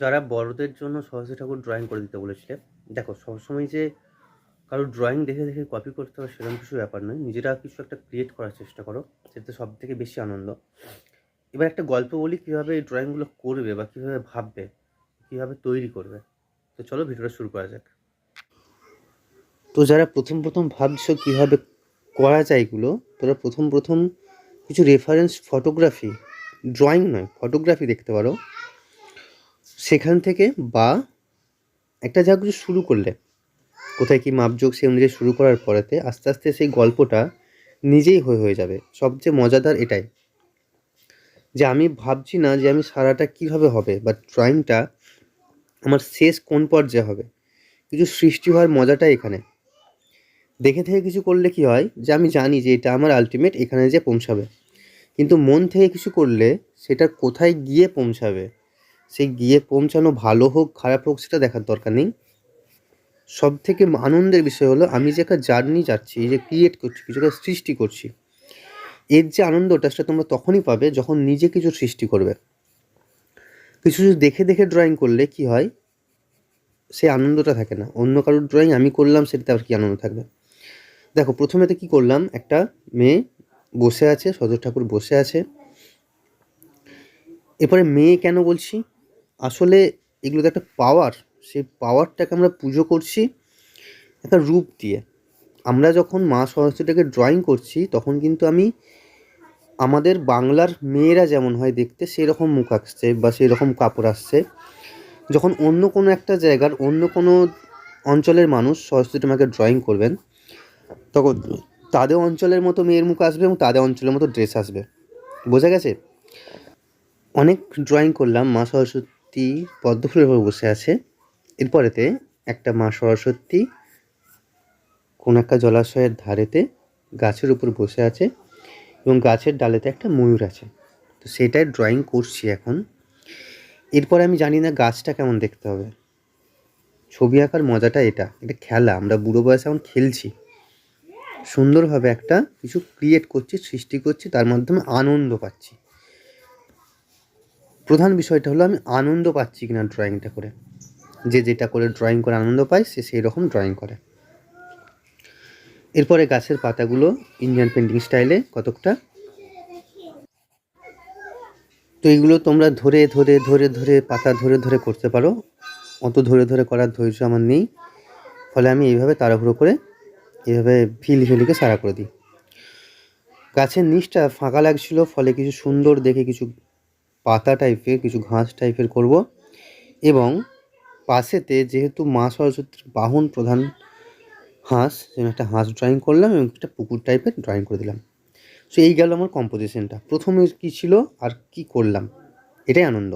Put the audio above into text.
যারা বড়দের জন্য সরস্বতী ঠাকুর ড্রয়িং করে দিতে বলেছিলে, দেখো, সবসময় যে কারও ড্রয়িং দেখে দেখে কপি করতে হবে সেরকম কিছু ব্যাপার নয়। নিজেরা কিছু একটা ক্রিয়েট করার চেষ্টা করো, সেটা সব থেকে বেশি আনন্দ। এবার একটা গল্প বলি, কীভাবে এই ড্রয়িংগুলো করবে বা কীভাবে ভাববে, কীভাবে তৈরি করবে। তো চলো ভিডিওটা শুরু করা যাক। তো যারা প্রথম প্রথম ভাবছ কীভাবে করা যায় এগুলো, তোরা প্রথম প্রথম কিছু রেফারেন্স ফটোগ্রাফি ড্রয়িং নয় ফটোগ্রাফি দেখতে পারো। সেখান থেকে বা একটা যা কিছু শুরু করলে, কোথায় কি মাপযোগ সে অনুযায়ী শুরু করার পরেতে আস্তে আস্তে সেই গল্পটা নিজেই হয়ে হয়ে যাবে। সবচেয়ে মজাদার এটাই যে আমি ভাবছি না যে আমি সারাটা কীভাবে হবে বা ড্রয়িংটা আমার শেষ কোন পর্যায়ে হবে। কিছু সৃষ্টি হওয়ার মজাটা এখানে। দেখে থেকে কিছু করলে কি হয় যে আমি জানি যে এটা আমার আলটিমেট এখানে যে পৌঁছাবে। কিন্তু মন থেকে কিছু করলে সেটা কোথায় গিয়ে পৌঁছাবে সেই গিয়ে পৌঁছানো ভালো হোক, খারাপ হোক সেটা দেখার দরকার নেই। সব থেকে আনন্দের বিষয় হলো, আমি যে একটা জার্নি যাচ্ছি যে ক্রিয়েট করছি, কিছু একটা সৃষ্টি করছি, এর যে আনন্দটা সেটা তোমরা তখনই পাবে যখন নিজে কিছু সৃষ্টি করবে। কিছু কিছু দেখে দেখে ড্রয়িং করলে কি হয় সেই আনন্দটা থাকে না। অন্য কারোর ড্রয়িং আমি করলাম, সেটাতে আবার কী আনন্দ থাকবে? দেখো প্রথমেতে কি করলাম, একটা মেয়ে বসে আছে সদর ঠাকুর বসে আছে। এরপরে মেয়ে কেন বলছি? আসলে এগুলো তো একটা পাওয়ার সেই পাওয়ারটাকে আমরা পুজো করছি একটা রূপ দিয়ে। আমরা যখন মা সরস্বতীটাকে ড্রয়িং করছি, তখন কিন্তু আমি আমাদের বাংলার মেয়েরা যেমন হয় দেখতে সেই রকম মুখ আসছে বা সেই রকম কাপড় আসছে। যখন অন্য কোনো একটা জায়গার, অন্য কোনো অঞ্চলের মানুষ সরস্বতী মাকে ড্রয়িং করবেন, তখন তাদের অঞ্চলের মতো মেয়ের মুখ আসবে এবং তাদের অঞ্চলের মতো ড্রেস আসবে। বোঝা গেছে? অনেক ড্রয়িং করলাম মা সরস্বতী পদ্মফুলের উপর বসে আছে। এরপরেতে একটা মা সরস্বতী কোনো একটা জলাশয়ের ধারেতে গাছের উপর বসে আছে এবং গাছের ডালেতে একটা ময়ূর আছে। তো সেটাই ড্রয়িং করছি এখন। এরপরে আমি জানি না গাছটা কেমন দেখতে হবে। ছবি আঁকার মজাটা এটা এটা খেলা। আমরা বুড়ো বয়সে এখন খেলছি। সুন্দরভাবে একটা কিছু ক্রিয়েট করছি, সৃষ্টি করছি, তার মাধ্যমে আনন্দ পাচ্ছি। প্রধান বিষয়টা হলো আমি আনন্দ পাচ্ছি কিনা ড্রয়িংটা করে। যে যেটা করে ড্রয়িং করে আনন্দ পায়, সে সেই রকম ড্রয়িং করে। এরপরে গাছের পাতাগুলো ইন্ডিয়ান পেন্টিং স্টাইলে কতকটা। তো এইগুলো তোমরা ধরে ধরে ধরে ধরে, পাতা ধরে ধরে করতে পারো। অত ধরে ধরে করার ধৈর্য আমার নেই। ফলে আমি এইভাবে তাড়াহুড়ো করে এইভাবে ফিল ফিলিকে সারা করে দিই। গাছের নিচটা ফাঁকা লাগছিল, ফলে কিছু সুন্দর দেখে কিছু পাতা টাইপের কিছু ঘাস টাইপের করব। এবং পাশেতে যেহেতু মা সরস্বতীর বাহন প্রধান হাঁস সেখানে একটা হাঁস ড্রয়িং করলাম এবং একটা পুকুর টাইপের ড্রয়িং করে দিলাম। সো এই গেল আমার কম্পোজিশনটা প্রথমে কী ছিল আর কি করলাম? এটাই আনন্দ।